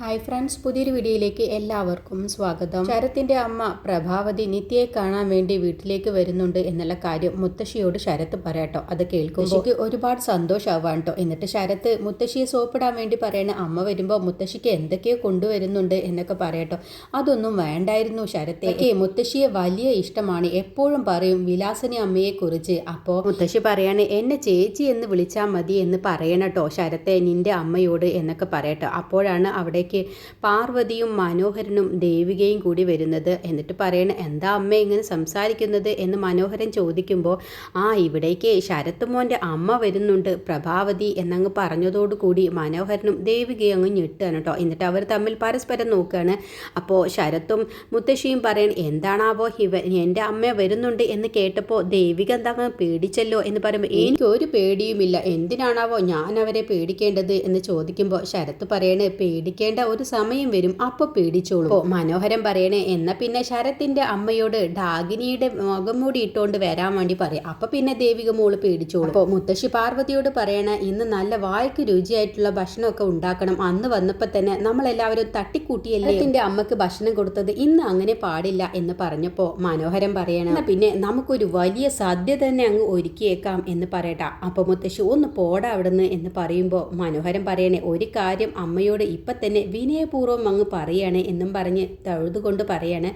Hi friends പുതിയൊരു വീഡിയോയിലേക്ക് എല്ലാവർക്കും സ്വാഗതം. ശരത്തിന്റെ അമ്മ പ്രഭാവതി നിത്യയെ കാണാൻ വേണ്ടി വീട്ടിലേക്ക് വരുന്നുണ്ട് എന്നുള്ള കാര്യം മുത്തശ്ശിയോട് ശരത്ത് പറയാട്ടോ. അത് കേൾക്കുമ്പോൾ ഒരുപാട് സന്തോഷമാവാൻ കേട്ടോ എന്നിട്ട് ശരത്ത് മുത്തശ്ശിയെ സോപ്പിടാൻ വേണ്ടി പറയണ അമ്മ വരുമ്പോൾ മുത്തശ്ശിക്ക് എന്തൊക്കെയോ കൊണ്ടുവരുന്നുണ്ട് എന്നൊക്കെ പറയട്ടോ. അതൊന്നും വേണ്ടായിരുന്നു ശരത്തെ. ഏ മുത്തശ്ശിയെ വലിയ ഇഷ്ടമാണ്. എപ്പോഴും പറയും വിലാസനി അമ്മയെ കുറിച്ച് അപ്പോൾ മുത്തശ്ശി പറയാണ് എന്നെ ചേച്ചി എന്ന് വിളിച്ചാൽ മതി എന്ന് പറയണട്ടോ ശരത്തെ നിന്റെ അമ്മയോട് എന്നൊക്കെ പറയട്ടോ. അപ്പോഴാണ് അവിടേക്ക് പാർവതിയും മനോഹരനും ദേവികയും കൂടി വരുന്നത്. എന്നിട്ട് പറയണ എന്താ അമ്മ ഇങ്ങനെ സംസാരിക്കുന്നത്? എന്ന് മനോഹരൻ ചോദിക്കുമ്പോൾ ആ ഇവിടേക്ക് ശരത്ത് മോന്റെ അമ്മ വരുന്നുണ്ട് പ്രഭാവതി എന്നങ്ങ് പറഞ്ഞതോടുകൂടി മനോഹരനും ദേവികയും അങ്ങ് ഞെട്ടുകയാണ് കേട്ടോ. എന്നിട്ട് അവർ തമ്മിൽ പരസ്പരം നോക്കുകയാണ്. അപ്പോൾ ശരത്തും മുത്തശ്ശിയും പറയണ എന്താണാവോ ഇവ എന്റെ അമ്മ വരുന്നുണ്ട് എന്ന് കേട്ടപ്പോൾ ദേവിക എന്താ പേടിച്ചല്ലോ? എന്ന് പറയുമ്പോൾ എനിക്ക് ഒരു പേടിയുമില്ല. എന്തിനാണാവോ ഞാൻ അവരെ പേടിക്കേണ്ടത്? എന്ന് ചോദിക്കുമ്പോൾ ശരത്ത് പറയണേ പേടിക്കേണ്ട ഒരു സമയം വരും അപ്പൊ പേടിച്ചോളൂ. ഓ മനോഹരം പറയണേ. എന്നാ പിന്നെ ശരത്തിന്റെ അമ്മയോട് ഡാഗിനിയുടെ മുഖം മൂടി ഇട്ടുകൊണ്ട് വരാൻ വേണ്ടി പറയാം. അപ്പൊ പിന്നെ ദേവിക മോൾ പേടിച്ചോളൂ. അപ്പോൾ മുത്തശ്ശി പാർവതിയോട് പറയണ ഇന്ന് നല്ല വായ്ക്ക് രുചിയായിട്ടുള്ള ഭക്ഷണമൊക്കെ ഉണ്ടാക്കണം. അന്ന് വന്നപ്പോൾ തന്നെ നമ്മളെല്ലാവരും തട്ടിക്കൂട്ടിയല്ലേ എന്റെ അമ്മയ്ക്ക് ഭക്ഷണം കൊടുത്തത് ഇന്ന് അങ്ങനെ പാടില്ല എന്ന് പറഞ്ഞപ്പോൾ മനോഹരം പറയണം "എന്നാ പിന്നെ നമുക്കൊരു വലിയ സദ്യ തന്നെ അങ്ങ് ഒരുക്കിയേക്കാം എന്ന് പറയട്ടാ. അപ്പൊ മുത്തശ്ശി ഒന്ന് പോടാ അവിടുന്ന് എന്ന് പറയുമ്പോൾ മനോഹരം പറയണേ ഒരു കാര്യം അമ്മയോട് ഇപ്പൊ തന്നെ വിനയപൂർവം അങ്ങ് പറയണേ എന്നും പറഞ്ഞ് തഴുതുകൊണ്ട് പറയാണ്.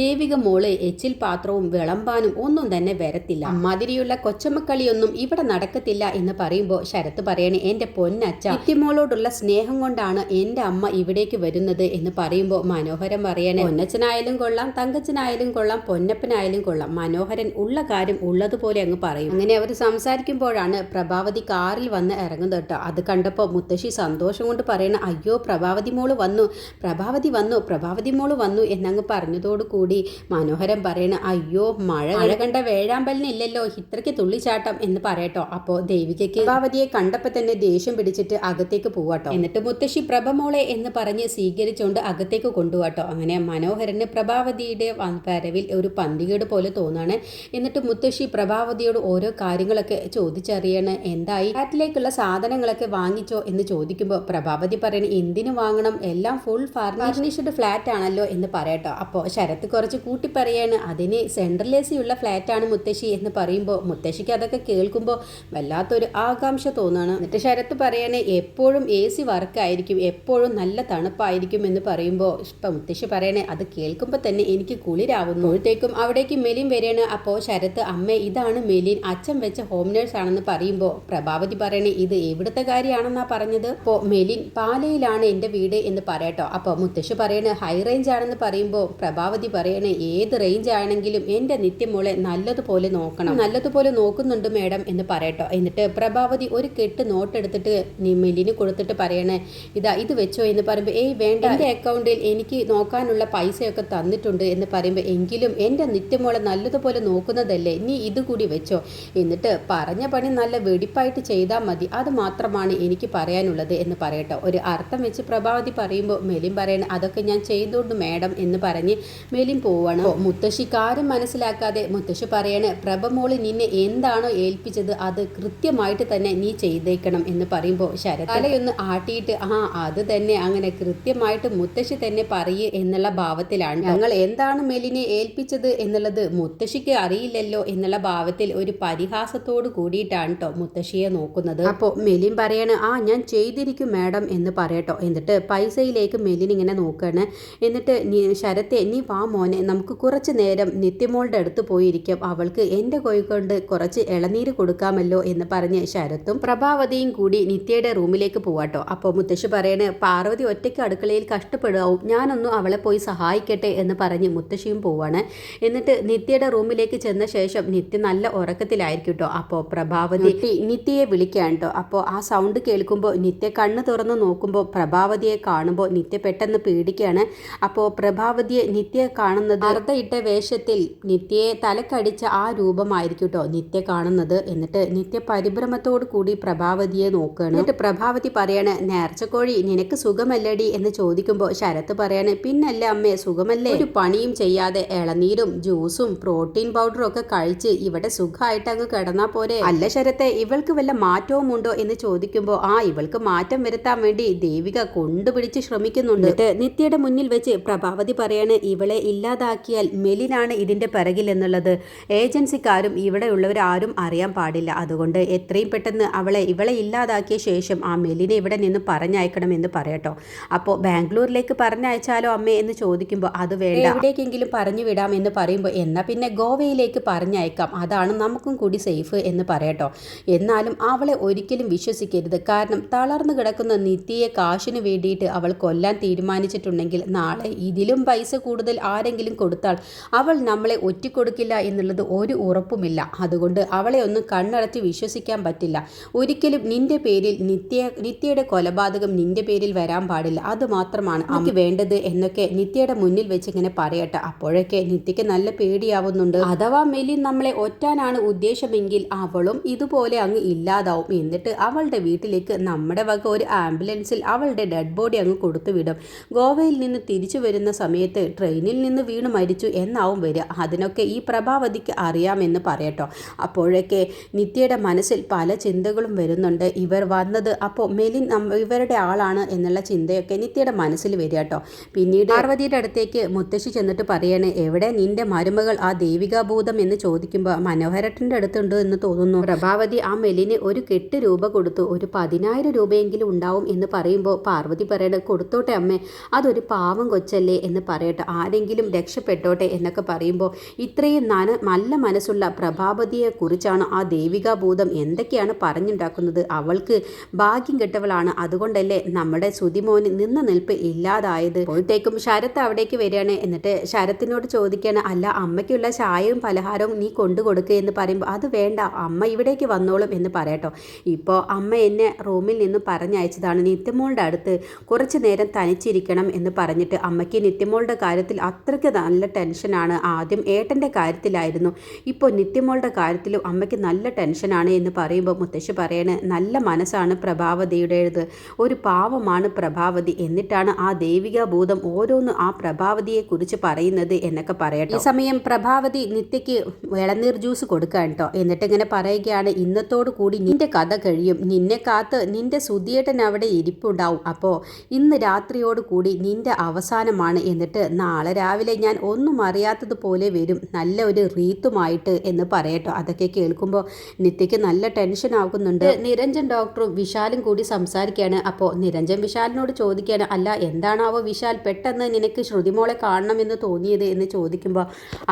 ദേവിക മോൾ എച്ചിൽ പാത്രവും വിളമ്പാനും ഒന്നും തന്നെ വരത്തില്ല. അമ്മാതിരിയുള്ള കൊച്ചമ്മക്കളിയൊന്നും ഇവിടെ നടക്കത്തില്ല എന്ന് പറയുമ്പോൾ ശരത്ത് പറയണേ എന്റെ പൊന്നച്ച നിത്യമോളോടുള്ള സ്നേഹം കൊണ്ടാണ് എന്റെ അമ്മ ഇവിടേക്ക് വരുന്നത് എന്ന് പറയുമ്പോൾ മനോഹരൻ പറയണേ പൊന്നച്ചനായാലും കൊള്ളാം തങ്കച്ചനായാലും കൊള്ളാം പൊന്നപ്പനായാലും കൊള്ളാം മനോഹരൻ ഉള്ള കാര്യം ഉള്ളതുപോലെ അങ്ങ് പറയും. അങ്ങനെ അവർ സംസാരിക്കുമ്പോഴാണ് പ്രഭാവതി കാറിൽ വന്ന് ഇറങ്ങുന്നത് കേട്ടോ. അത് കണ്ടപ്പോൾ മുത്തശ്ശി സന്തോഷം കൊണ്ട് പറയണ അയ്യോ പ്രഭാവതി മോൾ വന്നു. പ്രഭാവതി വന്നു. പ്രഭാവതി മോൾ വന്നു എന്നങ്ങ് പറഞ്ഞതോടു കൂടി മനോഹരൻ പറയണ അയ്യോ മഴ മഴ കണ്ട വേഴാമ്പലിനില്ലല്ലോ ഇത്രയ്ക്ക് തുള്ളിച്ചാട്ടം എന്ന് പറയട്ടോ. അപ്പോ ദേവികയ്ക്ക് പ്രഭാവതിയെ കണ്ടപ്പോൾ തന്നെ ദേഷ്യം പിടിച്ചിട്ട് അകത്തേക്ക് പോവാട്ടോ. എന്നിട്ട് മുത്തശ്ശി പ്രഭമോളെ എന്ന് പറഞ്ഞ് സ്വീകരിച്ചുകൊണ്ട് അകത്തേക്ക് കൊണ്ടുപോകട്ടോ അങ്ങനെ മനോഹരന് പ്രഭാവതിയുടെ വരവിൽ ഒരു പന്തികേട് പോലെ തോന്നാണ്. എന്നിട്ട് മുത്തശ്ശി പ്രഭാവതിയോട് ഓരോ കാര്യങ്ങളൊക്കെ ചോദിച്ചറിയണ്. എന്തായി? ഫ്ലാറ്റിലേക്കുള്ള സാധനങ്ങളൊക്കെ വാങ്ങിച്ചോ എന്ന് ചോദിക്കുമ്പോൾ പ്രഭാവതി പറയണ എന്തിനു വാങ്ങണം? എല്ലാം ഫുൾ ഫർണിഷ്ഡ് ഫ്ലാറ്റ് ആണല്ലോ എന്ന് പറയട്ടോ. അപ്പോൾ ശരത്ത് കുറച്ച് കൂട്ടി പറയാണ് അതിന് സെൻട്രൽ എ സി ഉള്ള ഫ്ലാറ്റ് ആണ് മുത്തശ്ശി എന്ന് പറയുമ്പോൾ മുത്തശ്ശിക്ക് അതൊക്കെ കേൾക്കുമ്പോൾ വല്ലാത്തൊരു ആകാംക്ഷ തോന്നുകയാണ് എന്നിട്ട് ശരത്ത് പറയാണ് എപ്പോഴും എ സി വർക്കായിരിക്കും എപ്പോഴും നല്ല തണുപ്പായിരിക്കും എന്ന് പറയുമ്പോൾ ഇപ്പം മുത്തശ്ശി പറയണേ അത് കേൾക്കുമ്പോൾ തന്നെ എനിക്ക് കുളിരാവുന്നു. അപ്പോഴത്തേക്കും അവിടേക്ക് മെലിൻ വരികയാണ്. അപ്പോൾ ശരത്ത് അമ്മ ഇതാണ് മെലിൻ. അച്ഛൻ വെച്ച ഹോം നേഴ്സ് ആണെന്ന് പറയുമ്പോൾ പ്രഭാവതി പറയണേ ഇത് എവിടുത്തെ കാര്യമാണെന്നാണ് പറഞ്ഞത്? അപ്പോൾ മെലിൻ പാലയിലാണ് എന്റെ വീട് എന്ന് പറയട്ടോ അപ്പോൾ മുത്തശ്ശി പറയണേ ഹൈ റേഞ്ച് ആണെന്ന് പറയുമ്പോൾ പ്രഭാവതി പറയണേ ഏത് റേഞ്ച് ആണെങ്കിലും എന്റെ നിത്യമോളെ നല്ലതുപോലെ നോക്കണം. നല്ലതുപോലെ നോക്കുന്നുണ്ട് മേഡം എന്ന് പറയട്ടോ എന്നിട്ട് പ്രഭാവതി ഒരു കെട്ട് നോട്ട് എടുത്തിട്ട് മില്ലിന് കൊടുത്തിട്ട് പറയണേ ഇതാ ഇത് വെച്ചോ എന്ന് പറയുമ്പോൾ ഏയ് വേണ്ട. എന്റെ അക്കൗണ്ടിൽ എനിക്ക് നോക്കാനുള്ള പൈസയൊക്കെ തന്നിട്ടുണ്ട് എന്ന് പറയുമ്പോൾ എങ്കിലും എന്റെ നിത്യമോളെ നല്ലതുപോലെ നോക്കുന്നതല്ലേ നീ ഇത് കൂടി വെച്ചോ. എന്നിട്ട് പറഞ്ഞ പണി നല്ല വെടിപ്പായിട്ട് ചെയ്താൽ മതി അത് മാത്രമാണ് എനിക്ക് പറയാനുള്ളത് എന്ന് പറയട്ടോ ഒരു അർത്ഥം വെച്ച് പ്രഭാവതി പറയുമ്പോൾ മെലിൻ പറയണ അതൊക്കെ ഞാൻ ചെയ്തോണ്ട് മേഡം എന്ന് പറഞ്ഞ് മെലിൻ പോവാണ്. ഓ, മുത്തശ്ശി കാര്യം മനസ്സിലാക്കാതെ മുത്തശ്ശി പറയണേ പ്രഭമോൾ നിന്നെ എന്താണോ ഏൽപ്പിച്ചത് അത് കൃത്യമായിട്ട് തന്നെ നീ ചെയ്തേക്കണം എന്ന് പറയുമ്പോൾ ശരത് തലയൊന്ന് ആട്ടിയിട്ട് ആ അത് തന്നെ അങ്ങനെ കൃത്യമായിട്ട് മുത്തശ്ശി തന്നെ പറയ് എന്നുള്ള ഭാവത്തിലാണ്. ഞങ്ങൾ എന്താണ് മെലിനെ ഏൽപ്പിച്ചത് എന്നുള്ളത് മുത്തശ്ശിക്ക് അറിയില്ലല്ലോ എന്നുള്ള ഭാവത്തിൽ ഒരു പരിഹാസത്തോട് കൂടിയിട്ടാണ് കേട്ടോ മുത്തശ്ശിയെ നോക്കുന്നത്. അപ്പോൾ മെലിൻ പറയണ ആ ഞാൻ ചെയ്തിരിക്കും മാഡം എന്ന് പറയട്ടോ. എന്നിട്ട് പൈസയിലേക്ക് മെലിൻ ഇങ്ങനെ നോക്കുകയാണ് എന്നിട്ട് നീ ശരത്തെ നീ വാ മോനെ നമുക്ക് കുറച്ച് നേരം നിത്യമോളുടെ അടുത്ത് പോയിരിക്കാം. അവൾക്ക് എന്റെ കൊയ് കൊണ്ട് കുറച്ച് ഇളനീര് കൊടുക്കാമല്ലോ എന്ന് പറഞ്ഞ് ശരത്തും പ്രഭാവതിയും കൂടി നിത്യയുടെ റൂമിലേക്ക് പോവാട്ടോ. അപ്പോൾ മുത്തശ്ശി പറയണ പാർവതി ഒറ്റയ്ക്ക് അടുക്കളയിൽ കഷ്ടപ്പെടാവും ഞാനൊന്നും അവളെ പോയി സഹായിക്കട്ടെ എന്ന് പറഞ്ഞ് മുത്തശ്ശിയും പോവാണ്. എന്നിട്ട് നിത്യയുടെ റൂമിലേക്ക് ചെന്ന ശേഷം നിത്യ നല്ല ഉറക്കത്തിലായിരിക്കും കേട്ടോ അപ്പോൾ പ്രഭാവതി നിത്യ- നിത്യയെ വിളിക്കാൻ കേട്ടോ അപ്പോൾ ആ സൗണ്ട് കേൾക്കുമ്പോൾ നിത്യ കണ്ണ് തുറന്ന് നോക്കുമ്പോൾ പ്രഭാവതിയെ കാണുമ്പോൾ നിത്യ പെട്ടെന്ന് പേടിക്കുകയാണ് അപ്പോൾ പ്രഭാവതിയെ നിത്യ കാണുന്നത് അർദ്ധയിട്ട വേഷത്തിൽ നിത്യയെ തലക്കടിച്ച ആ രൂപമായിരിക്കും കേട്ടോ നിത്യ കാണുന്നത്. എന്നിട്ട് നിത്യ പരിഭ്രമത്തോടു കൂടി പ്രഭാവതിയെ നോക്കുകയാണ് എന്നിട്ട് പ്രഭാവതി പറയാണ് നേർച്ചക്കോഴി നിനക്ക് സുഖമല്ലടി എന്ന് ചോദിക്കുമ്പോൾ ശരത്ത് പറയാണ് പിന്നല്ല അമ്മേ സുഖമല്ലേ? ഒരു പണിയും ചെയ്യാതെ ഇളനീരും ജ്യൂസും പ്രോട്ടീൻ പൗഡറും ഒക്കെ കഴിച്ച് ഇവിടെ സുഖമായിട്ട് അങ്ങ് കിടന്നാ പോരെ? അല്ല ശരത്തെ ഇവൾക്ക് വല്ല മാറ്റവും ഉണ്ടോ എന്ന് ചോദിക്കുമ്പോൾ ആ ഇവൾക്ക് മാറ്റം വരുത്താൻ വേണ്ടി ദേവിക കൊണ്ട് കണ്ടുപിടിച്ച് ശ്രമിക്കുന്നുണ്ട്. എന്നിട്ട് നിത്യയുടെ മുന്നിൽ വെച്ച് പ്രഭാവതി പറയാണ് ഇവളെ ഇല്ലാതാക്കിയാൽ മെലിനാണ് ഇതിന്റെ പിറകിൽ എന്നുള്ളത് ഏജൻസിക്കാരും ഇവിടെയുള്ളവരാരും അറിയാൻ പാടില്ല. അതുകൊണ്ട് എത്രയും പെട്ടെന്ന് അവളെ ഇവളെ ഇല്ലാതാക്കിയ ശേഷം ആ മെലിനെ ഇവിടെ നിന്ന് പറഞ്ഞയക്കണം എന്ന് പറയട്ടോ. അപ്പോൾ ബാംഗ്ലൂരിലേക്ക് പറഞ്ഞയച്ചാലോ അമ്മേ എന്ന് ചോദിക്കുമ്പോൾ അത് വേണ്ട. എവിടേക്കെങ്കിലും പറഞ്ഞു വിടാം എന്ന് പറയുമ്പോൾ എന്നാൽ പിന്നെ ഗോവയിലേക്ക് പറഞ്ഞയക്കാം. അതാണ് നമുക്കും കൂടി സേഫ് എന്ന് പറയട്ടോ. എന്നാലും അവളെ ഒരിക്കലും വിശ്വസിക്കരുത്. കാരണം തളർന്നു കിടക്കുന്ന നിത്യയെ കാശിന് വേണ്ടിയിട്ട് അവൾ കൊല്ലാൻ തീരുമാനിച്ചിട്ടുണ്ടെങ്കിൽ നാളെ ഇതിലും പൈസ കൂടുതൽ ആരെങ്കിലും കൊടുത്താൽ അവൾ നമ്മളെ ഒറ്റിക്കൊടുക്കില്ല എന്നുള്ളത് ഒരു ഉറപ്പുമില്ല. അതുകൊണ്ട് അവളെ ഒന്നും കണ്ണടച്ച് വിശ്വസിക്കാൻ പറ്റില്ല. ഒരിക്കലും നിന്റെ പേരിൽ നിത്യ നിത്യയുടെ കൊലപാതകം നിന്റെ പേരിൽ വരാൻ പാടില്ല. അത് മാത്രമാണ് അമ്മയ്ക്ക് വേണ്ടത് എന്നൊക്കെ നിത്യയുടെ മുന്നിൽ വെച്ച് ഇങ്ങനെ പറയട്ടെ. അപ്പോഴൊക്കെ നിത്യയ്ക്ക് നല്ല പേടിയാവുന്നുണ്ട്. അഥവാ മെലിൻ നമ്മളെ ഒറ്റാനാണ് ഉദ്ദേശമെങ്കിൽ അവളും ഇതുപോലെ അങ്ങ് ഇല്ലാതാവും. എന്നിട്ട് അവളുടെ വീട്ടിലേക്ക് നമ്മുടെ വക ഒരു ആംബുലൻസിൽ അവളുടെ ഡെഡ് ബോഡി അങ്ങ് കൊടുത്തു വിടും. ഗോവയിൽ നിന്ന് തിരിച്ചു വരുന്ന സമയത്ത് ട്രെയിനിൽ നിന്ന് വീണ് മരിച്ചു എന്നാവും വരിക. അതിനൊക്കെ ഈ പ്രഭാവതിക്ക് അറിയാമെന്ന് പറയട്ടോ. അപ്പോഴൊക്കെ നിത്യയുടെ മനസ്സിൽ പല ചിന്തകളും വരുന്നുണ്ട്. ഇവർ വന്നത് അപ്പോൾ മെലിൻ ഇവരുടെ ആളാണ് എന്നുള്ള ചിന്തയൊക്കെ നിത്യയുടെ മനസ്സിൽ വരിക കേട്ടോ പിന്നീട് പാർവതിയുടെ അടുത്തേക്ക് മുത്തശ്ശി ചെന്നിട്ട് പറയാണ് എവിടെ നിന്റെ മരുമകൾ ആ ദേവികാഭൂതം എന്ന് ചോദിക്കുമ്പോൾ മനോഹരട്ടന്റെ അടുത്തുണ്ട് എന്ന് തോന്നുന്നു. പ്രഭാവതി ആ മെലിന് ഒരു കെട്ട് രൂപ കൊടുത്തു. ഒരു പതിനായിരം രൂപയെങ്കിലും ഉണ്ടാവും എന്ന് പറയുമ്പോൾ പാർവതി പറയണ കൊടുത്തോട്ടെ അമ്മേ. അതൊരു പാവം കൊച്ചല്ലേ എന്ന് പറയട്ടെ. ആരെങ്കിലും രക്ഷപ്പെട്ടോട്ടെ എന്നൊക്കെ പറയുമ്പോൾ ഇത്രയും നന നല്ല മനസ്സുള്ള പ്രഭാപതിയെക്കുറിച്ചാണ് ആ ദേവികാഭൂതം എന്തൊക്കെയാണ് പറഞ്ഞുണ്ടാക്കുന്നത്. അവൾക്ക് ഭാഗ്യം കെട്ടവളാണ്. അതുകൊണ്ടല്ലേ നമ്മുടെ സുതിമോന് നിന്ന നിൽപ്പ് ഇല്ലാതായത്. അപ്പോഴത്തേക്കും ശരത്ത് അവിടേക്ക് വരികയാണ്. എന്നിട്ട് ശരത്തിനോട് ചോദിക്കുകയാണ് അല്ല അമ്മയ്ക്കുള്ള ചായയും പലഹാരവും നീ കൊണ്ടു കൊടുക്കുക എന്ന് പറയുമ്പോൾ അത് വേണ്ട. അമ്മ ഇവിടേക്ക് വന്നോളും എന്ന് പറയട്ടോ. ഇപ്പോൾ അമ്മ എന്നെ റൂമിൽ നിന്ന് പറഞ്ഞയച്ചതാണ്. നിത്യമോളുടെ അടുത്ത് കുറച്ച് നേരം തനിച്ചിരിക്കണം എന്ന് പറഞ്ഞിട്ട് അമ്മയ്ക്ക് നിത്യമോളുടെ കാര്യത്തിൽ അത്രയ്ക്ക് നല്ല ടെൻഷനാണ് ആദ്യം ഏട്ടന്റെ കാര്യത്തിലായിരുന്നു. ഇപ്പോൾ നിത്യമോളുടെ കാര്യത്തിലും അമ്മയ്ക്ക് നല്ല ടെൻഷനാണ് എന്ന് പറയുമ്പോൾ മുത്തശ്ശി പറയണ നല്ല മനസ്സാണ് പ്രഭാവതിയുടേത്. ഒരു പാവമാണ് പ്രഭാവതി. എന്നിട്ടാണ് ആ ദൈവിക ഭൂതം ഓരോന്ന് ആ പ്രഭാവതിയെ കുറിച്ച് പറയുന്നത് എന്നൊക്കെ പറയട്ടെ. ഈ സമയം പ്രഭാവതി നിത്യയ്ക്ക് ഇളനീർ ജ്യൂസ് കൊടുക്കാൻ കേട്ടോ എന്നിട്ട് ഇങ്ങനെ പറയുകയാണ് ഇന്നത്തോടു കൂടി നിന്റെ കഥ കഴിയും. നിന്നെ കാത്ത് നിന്റെ സുധിയേട്ടൻ അവിടെ ഇരിപ്പുണ്ടാവും. അപ്പോൾ ഇന്ന് രാത്രിയോട് കൂടി നിന്റെ അവസാനമാണ് എന്നിട്ട് നാളെ രാവിലെ ഞാൻ ഒന്നും അറിയാത്തതുപോലെ വരും. നല്ല ഒരു റീത്തുമായിട്ട് എന്ന് പറയട്ടോ. അതൊക്കെ കേൾക്കുമ്പോൾ നിത്യയ്ക്ക് നല്ല ടെൻഷൻ ആകുന്നുണ്ട്. നിരഞ്ജൻ ഡോക്ടറും വിശാലും കൂടി സംസാരിക്കുകയാണ്. അപ്പോൾ നിരഞ്ജൻ വിശാലിനോട് ചോദിക്കുകയാണ് അല്ല എന്താണാവോ വിശാൽ പെട്ടെന്ന് നിനക്ക് ശ്രുതിമോളെ കാണണമെന്ന് തോന്നിയത്? എന്ന് ചോദിക്കുമ്പോൾ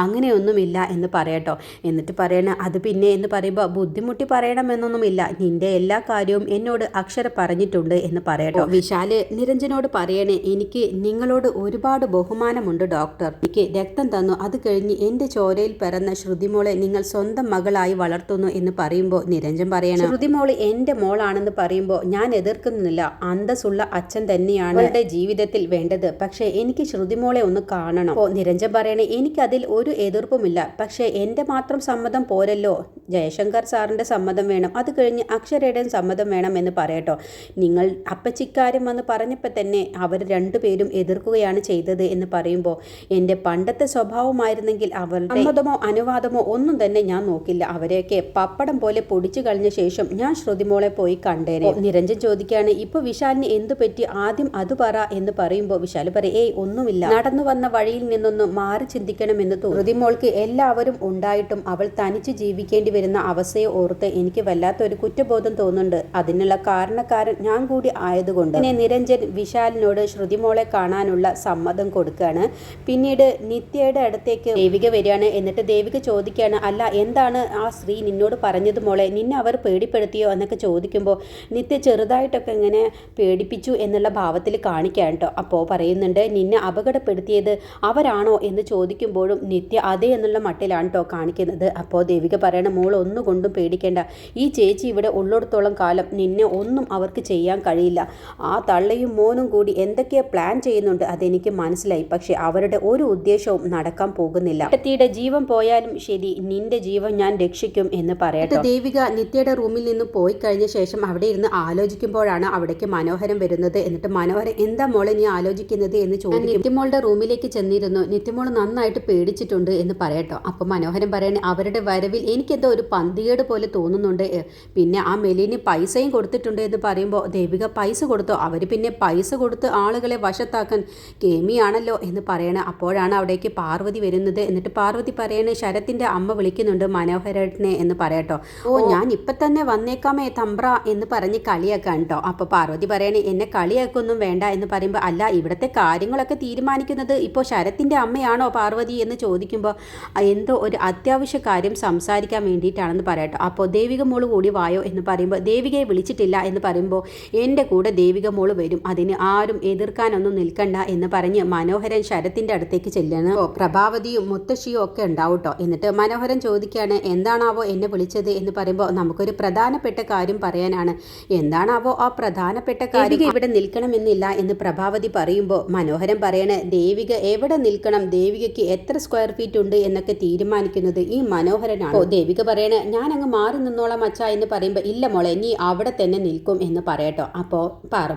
അങ്ങനെയൊന്നുമില്ല എന്ന് പറയട്ടോ. എന്നിട്ട് പറയണ അത് പിന്നെ എന്ന് പറയുമ്പോൾ ബുദ്ധിമുട്ടി പറയണമെന്നൊന്നുമില്ല. നിന്റെ എല്ലാ കാര്യവും എന്നോട് അക്ഷര പറഞ്ഞിട്ടുണ്ട് എന്ന് പറയട്ടോ. വിശാൽ നിരഞ്ജനോട് പറയണേ എനിക്ക് നിങ്ങളോട് ഒരുപാട് ബഹുമാനമുണ്ട് ഡോക്ടർ. എനിക്ക് രക്തം തന്നു. അത് കഴിഞ്ഞ് എന്റെ ചോരയിൽ പിറന്ന ശ്രുതിമോളെ നിങ്ങൾ സ്വന്തം മകളായി വളർത്തുന്നു എന്ന് പറയുമ്പോൾ നിരഞ്ജൻ പറയണം. ശ്രുതിമോൾ എന്റെ മോളാണെന്ന് പറയുമ്പോൾ ഞാൻ എതിർക്കുന്നില്ല. അന്തസ്സുള്ള അച്ഛൻ തന്നെയാണ് എന്റെ ജീവിതത്തിൽ വേണ്ടത്. പക്ഷേ എനിക്ക് ശ്രുതിമോളെ ഒന്ന് കാണണം. അപ്പോൾ നിരഞ്ജൻ പറയണേ എനിക്ക് അതിൽ ഒരു എതിർപ്പുമില്ല. പക്ഷേ എന്റെ മാത്രം സമ്മതം പോരല്ലോ. ജയശങ്കർ സാറിന്റെ സമ്മതം വേണം. അത് കഴിഞ്ഞ് അക്ഷരയുടെയും സമ്മതം വേണം എന്ന് പറയട്ടോ. നിങ്ങൾ അപ്പച്ചിക്കാരും വന്ന് പറഞ്ഞപ്പോൾ തന്നെ അവർ രണ്ടുപേരും എതിർക്കുകയാണ് ചെയ്തത് എന്ന് പറയുമ്പോൾ എന്റെ പണ്ടത്തെ സ്വഭാവമായിരുന്നെങ്കിൽ അവരുടെ സമ്മതമോ അനുവാദമോ ഒന്നും തന്നെ ഞാൻ നോക്കില്ല. അവരെയൊക്കെ പപ്പടം പോലെ പൊടിച്ചു കളഞ്ഞ ശേഷം ഞാൻ ശ്രുതിമോളെ പോയി കണ്ടേനെ. നിരഞ്ജൻ ചോദിക്കുകയാണ് ഇപ്പോൾ വിശാലിന് എന്തു പറ്റി? ആദ്യം അത് പറ എന്ന് പറയുമ്പോൾ വിശാൽ പറയും ഏയ് ഒന്നുമില്ല. നടന്നു വന്ന വഴിയിൽ നിന്നൊന്ന് മാറി ചിന്തിക്കണമെന്ന് തോന്നി. ശ്രുതിമോൾക്ക് എല്ലാവരും ഉണ്ടായിട്ടും അവൾ തനിച്ച് ജീവിക്കേണ്ടി വരുന്ന അവസ്ഥയെ ഓർത്ത് എനിക്ക് വല്ലാത്തൊരു കുറ്റബോധം തോന്നുന്നുണ്ട്. അതിനുള്ള കാരണക്കാരൻ ഞാൻ കൂടി ആയതുകൊണ്ട്. പിന്നെ നിരഞ്ജൻ വിശാലിനോട് ശ്രുതിമോളെ കാണാനുള്ള സമ്മതം കൊടുക്കുകയാണ്. പിന്നീട് നിത്യയുടെ അടുത്തേക്ക് ദേവിക വരികയാണ്. എന്നിട്ട് ദേവിക ചോദിക്കുകയാണ് അല്ല എന്താണ് ആ സ്ത്രീ നിന്നോട് പറഞ്ഞത് മോളെ? നിന്നെ അവർ പേടിപ്പെടുത്തിയോ? എന്നൊക്കെ ചോദിക്കുമ്പോൾ നിത്യ ചെറുതായിട്ടൊക്കെ ഇങ്ങനെ പേടിപ്പിച്ചു എന്നുള്ള ഭാവത്തിൽ കാണിക്കാൻ കേട്ടോ. അപ്പോൾ പറയുന്നുണ്ട് നിന്നെ അപകടപ്പെടുത്തിയത് അവരാണോ? എന്ന് ചോദിക്കുമ്പോഴും നിത്യ അതേ എന്നുള്ള മട്ടിലാണ് കേട്ടോ കാണിക്കുന്നത്. അപ്പോൾ ദേവിക പറയണ മോൾ ഒന്നുകൊണ്ടും പേടിക്കേണ്ട. ഈ ചേച്ചി ഇവിടെ ഉള്ളിടത്തോളം കാലം നിന്നെ ഒന്നും അവർക്ക് ചെയ്യാൻ കഴിയില്ല. ആ തള്ളയും മോനും കൂടി എന്തൊക്കെയാ പ്ലാൻ ചെയ്യുന്നുണ്ട് അതെനിക്ക് മനസ്സിലായി. പക്ഷെ അവരുടെ ഒരു ഉദ്ദേശവും നടക്കാൻ പോകുന്നില്ല. ഏട്ടത്തിയുടെ ജീവൻ പോയാലും ശരി നിന്റെ ജീവൻ ഞാൻ രക്ഷിക്കും എന്ന് പറയട്ടെ. ദേവിക നിത്യയുടെ റൂമിൽ നിന്ന് പോയി കഴിഞ്ഞ ശേഷം അവിടെ ഇരുന്ന് ആലോചിക്കുമ്പോഴാണ് അവിടേക്ക് മനോഹരം വരുന്നത്. എന്നിട്ട് മനോഹരം എന്താ മോളെ നീ ആലോചിക്കുന്നത്? എന്ന് ചോദിക്കും. നിത്യമോളുടെ റൂമിലേക്ക് ചെന്നിരുന്നു. നിത്യമോൾ നന്നായിട്ട് പേടിച്ചിട്ടുണ്ട് എന്ന് പറയട്ടോ. അപ്പൊ മനോഹരം പറയണേ അവരുടെ വരവിൽ എനിക്കെന്തോ ഒരു പന്തികേട് പോലെ തോന്നുന്നുണ്ട്. പിന്നെ ആ മെലിന് പൈസയും കൊടുത്തിട്ടുണ്ട് എന്ന് പറയുമ്പോൾ ദേവിക പൈസ കൊടുത്തോ? അവർ പിന്നെ പിന്നെ പൈസ കൊടുത്ത് ആളുകളെ വശത്താക്കാൻ കേമിയാണല്ലോ എന്ന് പറയണ അപ്പോഴാണ് അവിടേക്ക് പാർവതി വരുന്നത്. എന്നിട്ട് പാർവതി പറയണ ശരത്തിന്റെ അമ്മ വിളിക്കുന്നുണ്ട് മനോഹരനെ എന്ന് പറയട്ടോ. ഓ ഞാൻ ഇപ്പൊ തന്നെ വന്നേക്കാമേ തമ്പ്ര എന്ന് പറഞ്ഞ് കളിയാക്കാൻ കേട്ടോ അപ്പൊ പാർവതി പറയണേ എന്നെ കളിയാക്കൊന്നും വേണ്ട എന്ന് പറയുമ്പോൾ അല്ല ഇവിടുത്തെ കാര്യങ്ങളൊക്കെ തീരുമാനിക്കുന്നത് ഇപ്പോൾ ശരത്തിന്റെ അമ്മയാണോ പാർവതി? എന്ന് ചോദിക്കുമ്പോൾ എന്തോ ഒരു അത്യാവശ്യ കാര്യം സംസാരിക്കാൻ വേണ്ടിയിട്ടാണെന്ന് പറയട്ടോ. അപ്പോൾ ദേവിക മോൾ കൂടി വായോ? എന്ന് പറയുമ്പോൾ ദേവികയെ വിളിച്ചിട്ടില്ല എന്ന് പറയുമ്പോൾ എന്റെ കൂടെ ദേവിക മോൾ വരും. അതിന് ആരും എതിർക്കാനൊന്നും നിൽക്കണ്ട എന്ന് പറഞ്ഞ് മനോഹരൻ ശരത്തിന്റെ അടുത്തേക്ക് ചെല്ലണം പ്രഭാവതിയും മുത്തശ്ശിയും ഒക്കെ ഉണ്ടാവും കേട്ടോ എന്നിട്ട് മനോഹരൻ ചോദിക്കുകയാണ് എന്താണാവോ എന്നെ വിളിച്ചത്? എന്ന് പറയുമ്പോൾ നമുക്കൊരു പ്രധാനപ്പെട്ട കാര്യം പറയാനാണ്. എന്താണാവോ ആ പ്രധാനപ്പെട്ട കാര്യം? ഇവിടെ നിൽക്കണമെന്നില്ല എന്ന് പ്രഭാവതി പറയുമ്പോൾ മനോഹരൻ പറയണേ ദേവിക എവിടെ നിൽക്കണം? ദേവികയ്ക്ക് എത്ര സ്ക്വയർ ഫീറ്റ് ഉണ്ട് എന്നൊക്കെ തീരുമാനിക്കുന്നത് ഈ മനോഹരനാണ്. ദേവിക പറയണേ ഞാൻ അങ്ങ് മാറി നിന്നോളാം അച്ഛ എന്ന് പറയുമ്പോൾ ഇല്ല മോളെ നീ അവിടെ തന്നെ നിൽക്കും എന്ന് പറയട്ടോ അപ്പോൾ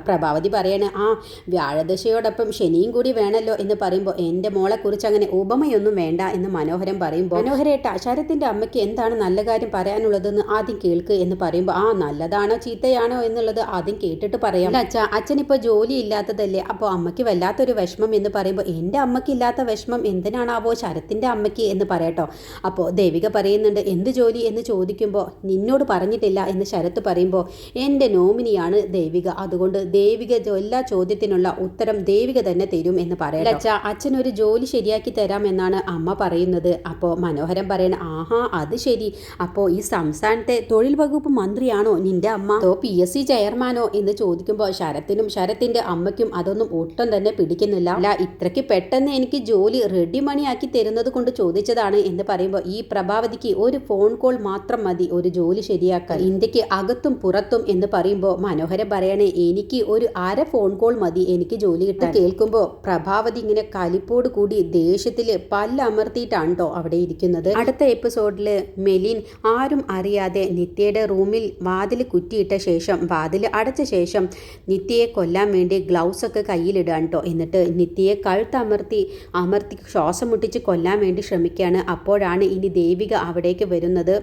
പ്രഭാവതി പറയണേ ആ വ്യാഴദശയോടൊപ്പം ശനിയും കൂടി വേണമല്ലോ എന്ന് പറയുമ്പോൾ എന്റെ മോളെക്കുറിച്ച് അങ്ങനെ ഉപമയൊന്നും വേണ്ട എന്ന് മനോഹരൻ പറയുമ്പോൾ മനോഹരേട്ട ശരത്തിന്റെ അമ്മയ്ക്ക് എന്താണ് നല്ല കാര്യം പറയാനുള്ളതെന്ന് ആദ്യം കേൾക്ക് എന്ന് പറയുമ്പോൾ ആ നല്ലതാണോ ചീത്തയാണോ എന്നുള്ളത് ആദ്യം കേട്ടിട്ട് പറയാം. അച്ഛ അച്ഛനിപ്പോൾ ജോലി ഇല്ലാത്തതല്ലേ അപ്പോൾ അമ്മയ്ക്ക് വല്ലാത്തൊരു വിഷമം എന്ന് പറയുമ്പോൾ എന്റെ അമ്മയ്ക്ക് ഇല്ലാത്ത വിഷമം എന്തിനാണാവോ ശരത്തിന്റെ അമ്മയ്ക്ക് എന്ന് പറയട്ടോ. അപ്പോൾ ദേവിക പറയുന്നുണ്ട് എന്ത് ജോലി? എന്ന് ചോദിക്കുമ്പോൾ നിന്നോട് പറഞ്ഞിട്ടില്ല എന്ന് ശരത്ത് പറയുമ്പോൾ എന്റെ നോമിനിയാണ് ദേവിക അതുകൊണ്ട് ദേവിക എല്ലാ ചോദ്യത്തിനുള്ള ഉത്തരം ദേവിക തന്നെ തരും എന്ന് പറയാം അച്ഛ ഒരു ജോലി ശരിയാക്കി തരാം എന്നാണ് അമ്മ പറയുന്നത്. അപ്പോൾ മനോഹരം പറയണ ആഹാ അത് ശരി. അപ്പോൾ ഈ സംസ്ഥാനത്തെ തൊഴിൽ വകുപ്പ് മന്ത്രിയാണോ നിന്റെ അമ്മ? അതോ പി എസ് സി ചെയർമാനോ? എന്ന് ചോദിക്കുമ്പോൾ ശരത്തിനും ശരത്തിന്റെ അമ്മയ്ക്കും അതൊന്നും ഒട്ടും തന്നെ പിടിക്കുന്നില്ല. അല്ല ഇത്രയ്ക്ക് പെട്ടെന്ന് എനിക്ക് ജോലി റെഡി മണിയാക്കി തരുന്നത് കൊണ്ട് ചോദിച്ചതാണ് എന്ന് പറയുമ്പോൾ ഈ പ്രഭാവതിക്ക് ഒരു ഫോൺ കോൾ മാത്രം മതി ഒരു ജോലി ശരിയാക്കാൻ. ഇന്ത്യയ്ക്ക് അകത്തും പുറത്തും എന്ന് പറയുമ്പോൾ മനോഹരം പറയണേ എനിക്ക് ഒരു അര ഫോൺ കോൾ മതി? എനിക്ക് ജോലി കിട്ടാൻ. കേൾക്കുമ്പോൾ പ്രഭാവതി ഇങ്ങനെ കലിപ്പോട് കൂടി ദേഷ്യത്തിൽ പല്ലമർത്തിയിട്ടാണ് കേട്ടോ അവിടെ ഇരിക്കുന്നത്. അടുത്ത എപ്പിസോഡിൽ മെലിൻ ആരും അറിയാതെ നിത്യയുടെ റൂമിൽ വാതിൽ കുറ്റിയിട്ട ശേഷം വാതിൽ അടച്ച ശേഷം നിത്യയെ കൊല്ലാൻ വേണ്ടി ഗ്ലൗസ് ഒക്കെ കയ്യിലിടാൻ കേട്ടോ എന്നിട്ട് നിത്യയെ കഴുത്തമർത്തി അമർത്തി ശ്വാസം മുട്ടിച്ച് കൊല്ലാൻ വേണ്ടി ശ്രമിക്കുകയാണ്. അപ്പോഴാണ് ഇനി ദേവിക അവിടേക്ക് വരുന്നത്.